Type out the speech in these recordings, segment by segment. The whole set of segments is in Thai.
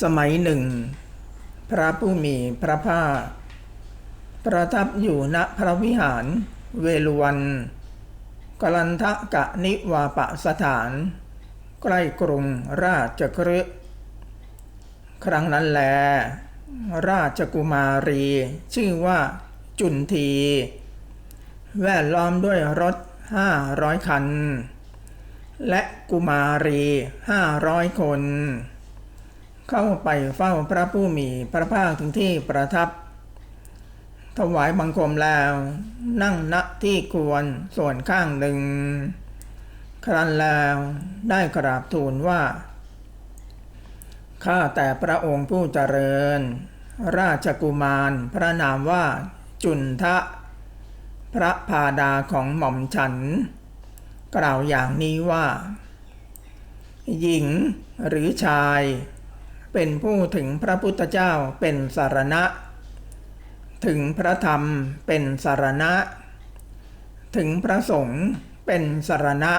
สมัยหนึ่ง พระผู้มีพระภาคประทับอยู่ณพระวิหารเวลุวันกลันทะกะนิวาปะสถาน ใกล้กรุงราชกฤห์ครั้งนั้นแล ราชกุมารี ชื่อว่าจุนที แวดล้อมด้วยรถห้าร้อยคัน และกุมารีห้าร้อยคน เข้าไปเฝ้าพระผู้มีพระภาคถึงที่ประทับ ถวายบังคมแล้ว นั่งณที่ควรส่วนข้างหนึ่ง ครั้นแล้วได้กราบทูลว่า ข้าแต่พระองค์ผู้เจริญ ราชกุมารพระนามว่าจุนทะ พระพาดาของหม่อมฉัน กล่าวอย่างนี้ว่า หญิงหรือชาย เป็นผู้ถึงพระพุทธเจ้าเป็นสารณะ ถึงพระธรรมเป็นสารณะ ถึงพระสงฆ์เป็นสารณะ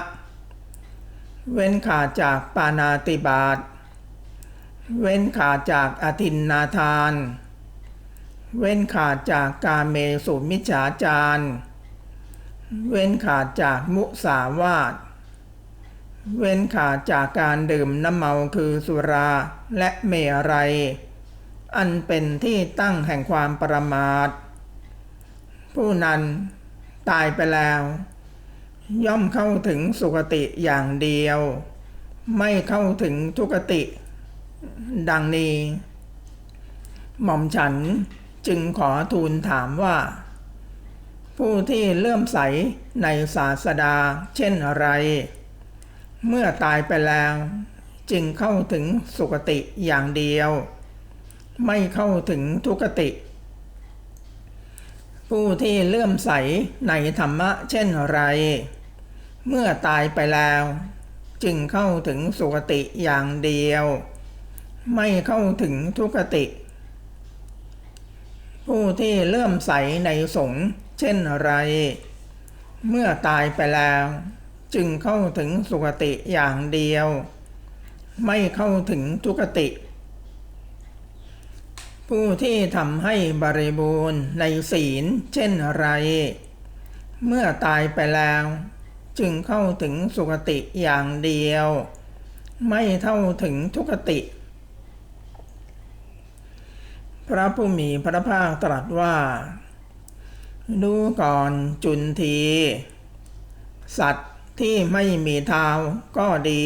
เว้นขาดจากปานาติบาตเว้นขาดจากอธินนาทาน เว้นขาดจากกาเมสุมิจฉาจารเว้นขาดจากมุสาวาท เว้นขาดจากการดื่มน้ำเมาคือสุราและเมรัย อันเป็นที่ตั้งแห่งความประมาท ผู้นั้นตายไปแล้ว ย่อมเข้าถึงสุคติอย่างเดียว ไม่เข้าถึงทุกติ ดังนี้ หม่อมฉันจึงขอทูลถามว่า ผู้ที่เลื่อมใสในศาสดาเช่นไร เมื่อตายไปแล้ว จึงเข้าถึงสุคติอย่างเดียว ไม่เข้าถึงทุกติ ผู้ที่เลื่อมใสในธรรมะเช่นไร เมื่อตายไปแล้ว จึงเข้าถึงสุคติอย่างเดียว ไม่เข้าถึงทุกติ ผู้ที่เลื่อมใสในสงฆ์เช่นไร เมื่อตายไปแล้ว จึงเข้าถึงสุคติอย่างเดียว ไม่เข้าถึงทุกติ ผู้ที่ทำให้บริบูรณ์ในศีลเช่นไร เมื่อตายไปแล้ว จึงเข้าถึงสุคติอย่างเดียว ไม่เท่าถึงทุกติ พระผู้มีพระภาคตรัสว่าดูก่อนจุนที สัตว์ ที่ไม่มีเท้าก็ดี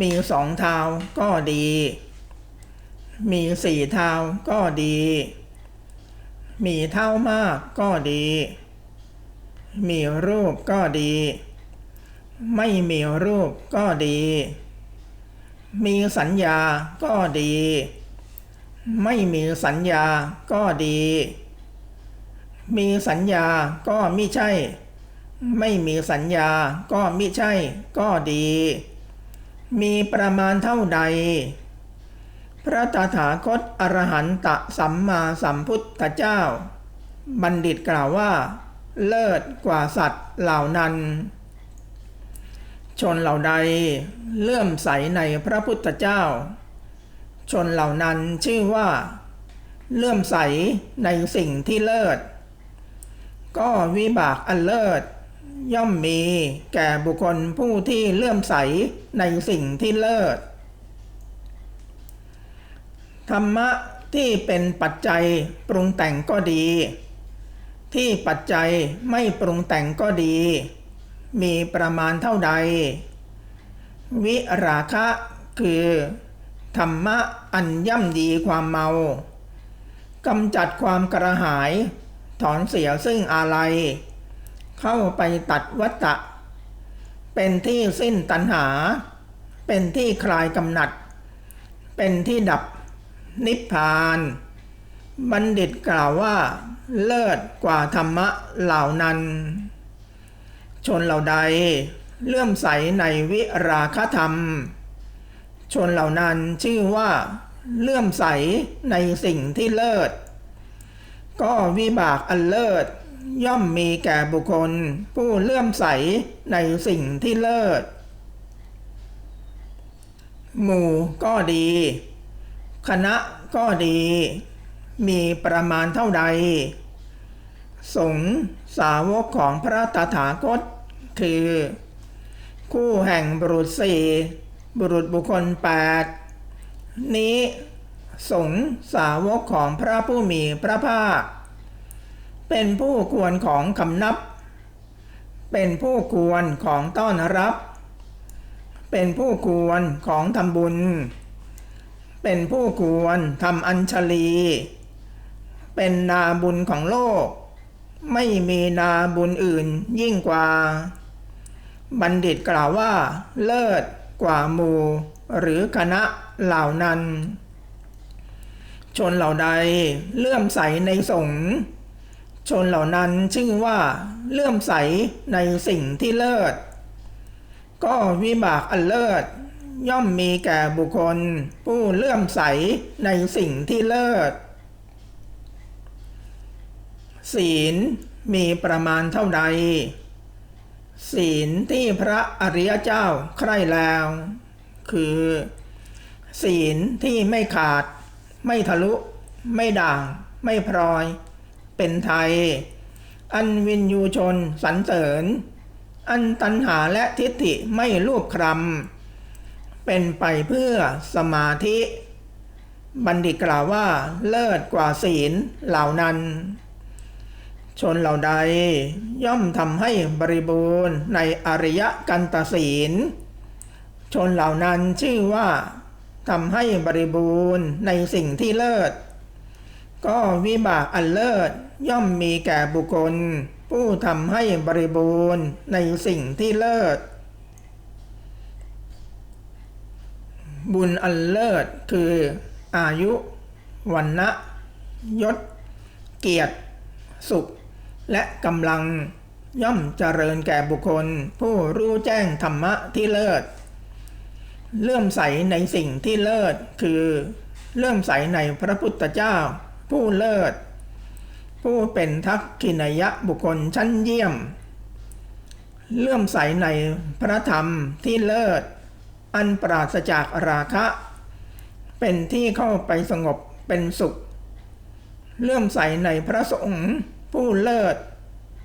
มีสองเท้าก็ดี มีสี่เท้าก็ดี มีเท้ามากก็ดี มีรูปก็ดี ไม่มีรูปก็ดี มีสัญญาก็ดี ไม่มีสัญญาก็ดี มีสัญญาก็ไมิใช่ ไม่มีสัญญาก็มิใช่ก็ดี มีประมาณเท่าใด พระตถาคตอรหันตสัมมาสัมพุทธเจ้า บัณฑิตกล่าวว่า เลิศกว่าสัตว์เหล่านั้น ชนเหล่าใดเลื่อมใสในพระพุทธเจ้า ชนเหล่านั้นชื่อว่า เลื่อมใสในสิ่งที่เลิศก็วิบากอันเลิศ ย่อมมีแก่บุคคลผู้ที่เลื่อมใสในสิ่งที่เลิศ ธรรมะที่เป็นปัจจัยปรุงแต่งก็ดี ที่ปัจจัยไม่ปรุงแต่งก็ดี มีประมาณเท่าใด วิราคะคือ ธรรมะอันย่ำดีความเมากำจัดความกระหาย ถอนเสียซึ่งอะไร เข้าไปตัดวัตตะ เป็นที่สิ้นตัณหา เป็นที่คลายกำหนัด เป็นที่ดับนิพพาน บัณฑิตกล่าวว่าเลิศกว่าธรรมะเหล่านั้น ชนเหล่าใดเลื่อมใสในวิราคธรรม ชนเหล่านั้นชื่อว่าเลื่อมใสในสิ่งที่เลิศ ก็วิบากอันเลิศ ย่อมมีแก่บุคคล ผู้เลื่อมใสในสิ่งที่เลิศ หมู่ก็ดี คณะก็ดี มีประมาณเท่าใด สงสาวกของพระตถาคต คือ คู่แห่งบุรุษสี่บุรุษบุคคลแปดนี้สงสาวกของพระผู้มีพระภาค เป็นผู้ควรของคำนับ เป็นผู้ควรของต้อนรับ เป็นผู้ควรของทำบุญ เป็นผู้ควรทำอัญชลี เป็นนาบุญของโลก ไม่มีนาบุญอื่นยิ่งกว่า บัณฑิตกล่าวว่า เลิศกว่าหมู่หรือคณะเหล่านั้น ชนเหล่าใดเลื่อมใสในสงฆ์ ชนเหล่านั้นชื่อว่าเลื่อมใสในสิ่งที่เลิศ ก็วิบากอันเลิศ ย่อมมีแก่บุคคล ผู้เลื่อมใสในสิ่งที่เลิศ ศีลมีประมาณเท่าใด ศีลที่พระอริยเจ้าใคร่แล้ว คือ ศีลที่ไม่ขาด ไม่ทะลุ ไม่ด่าง ไม่พลอย เป็นไทย อันวินยูชนสรรเสริญ อันตัณหาและทิฏฐิไม่รูปครำเป็นไปเพื่อสมาธิ บัณฑิตกล่าวว่าเลิศกว่าศีลเหล่านั้น ชนเหล่าใดย่อมทำให้บริบูรณ์ในอริยกันตศีล ชนเหล่านั้นชื่อว่าทำให้บริบูรณ์ในสิ่งที่เลิศ ก็วิบากอันเลิศย่อมมีแก่บุคคล ผู้ทำให้บริบูรณ์ในสิ่งที่เลิศ บุญอันเลิศคืออายุวันนะยศ เกียรติ สุข และกำลังย่อมเจริญแก่บุคคล ผู้รู้แจ้งธรรมะที่เลิศ เลื่อมใสในสิ่งที่เลิศคือ เลื่อมใสในพระพุทธเจ้า ผู้เลิศ ผู้เป็นทักขินยะบุคคลชั้นเยี่ยม เลื่อมใสในพระธรรมที่เลิศ อันปราศจากราคะ เป็นที่เข้าไปสงบเป็นสุข เลื่อมใสในพระสงฆ์ผู้เลิศ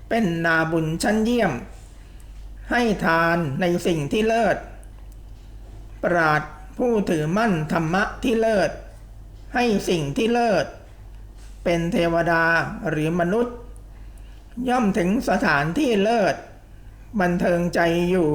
เป็นนาบุญชั้นเยี่ยม ให้ทานในสิ่งที่เลิศ ปราดผู้ถือมั่นธรรมะที่เลิศ ให้สิ่งที่เลิศ เป็นเทวดาหรือมนุษย์ ย่อมถึงสถานที่เลิศ บันเทิงใจอยู่